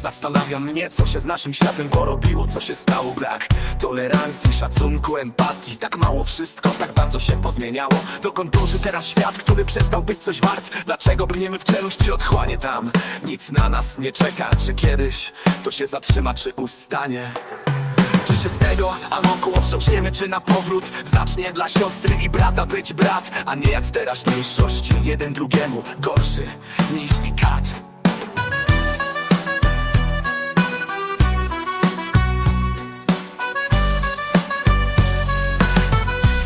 zastanawia mnie Co się z naszym światem porobiło, co się stało Brak tolerancji, szacunku, empatii. Tak mało wszystko, tak bardzo się pozmieniało. Dokąd dąży teraz świat, który przestał być coś wart? Dlaczego brniemy w czeluść i otchłanie tam? Nic na nas nie czeka, czy kiedyś to się zatrzyma, czy ustanie? Czy się z tego amoku otrząśniemy, czy na powrót Zacznie dla siostry i brata być brat? A nie jak w teraźniejszości Jeden drugiemu gorszy niż kat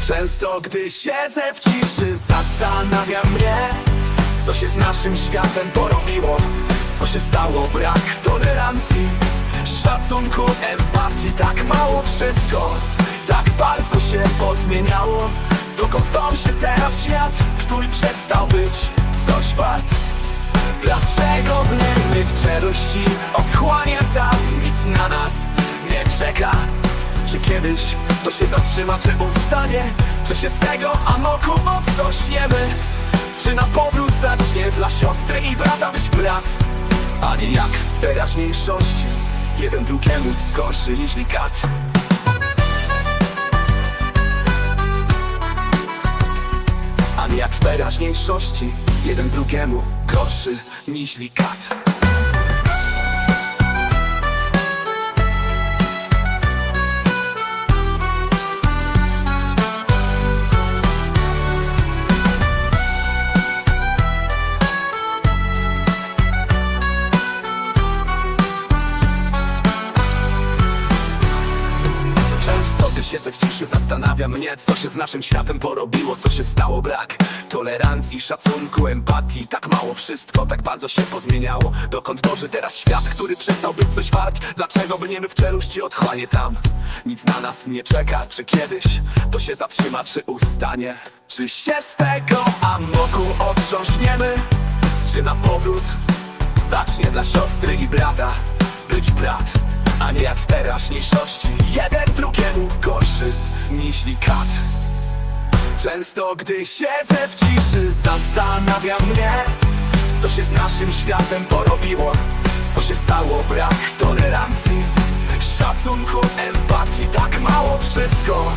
Często gdy siedzę w ciszy Zastanawia mnie Co się z naszym światem porobiło Co się stało, brak tolerancji Szacunku, empatii Tak mało wszystko Tak bardzo się pozmieniało Dokąd dąży teraz świat Który przestał być coś wart? Dlaczego my w czeluści Odchłania tam Czy kiedyś to się zatrzyma, czy ustanie. Czy się z tego amoku otrząśniemy Czy na powrót zacznie dla siostry i brata być brat? A nie jak w teraźniejszości Jeden drugiemu gorszy niż kat A nie jak w teraźniejszości Jeden drugiemu gorszy niż kat siedzę w ciszy zastanawiam mnie Co się z naszym światem porobiło, co się stało Brak tolerancji, szacunku, empatii. Tak mało wszystko, tak bardzo się pozmieniało. Dokąd dąży teraz świat, który przestał być coś wart? Dlaczego brniemy w czeluści odchłanie tam? Nic na nas nie czeka, czy kiedyś To się zatrzyma, czy ustanie? Czy się z tego amoku otrząśniemy? Czy na powrót Zacznie dla siostry i brata być brat, a nie jak w teraźniejszości. Jeden drugiemu gorszy niż kat Często gdy siedzę w ciszy zastanawia mnie Co się z naszym światem porobiło. Co się stało, brak tolerancji Szacunku, empatii, tak mało wszystko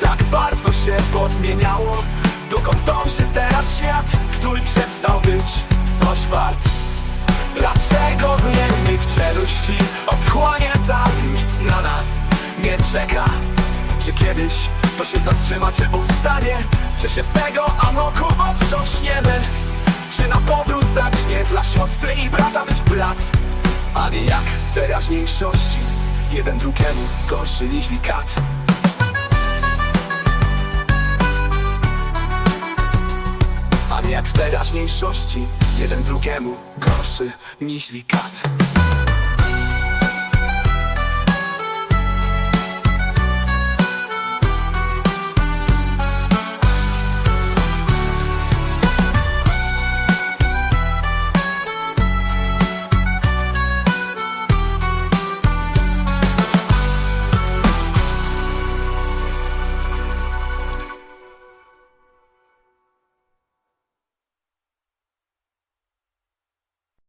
Tak bardzo się pozmieniało. Dokąd dąży teraz świat, który przestał być coś wart? Dlaczego my czeka? Czy kiedyś to się zatrzyma, czy ustanie? Czy się z tego amoku otrząśniemy? Czy na powrót zacznie dla siostry i brata być brat? A nie jak w teraźniejszości Jeden drugiemu gorszy niż kat A nie jak w teraźniejszości Jeden drugiemu gorszy niż kat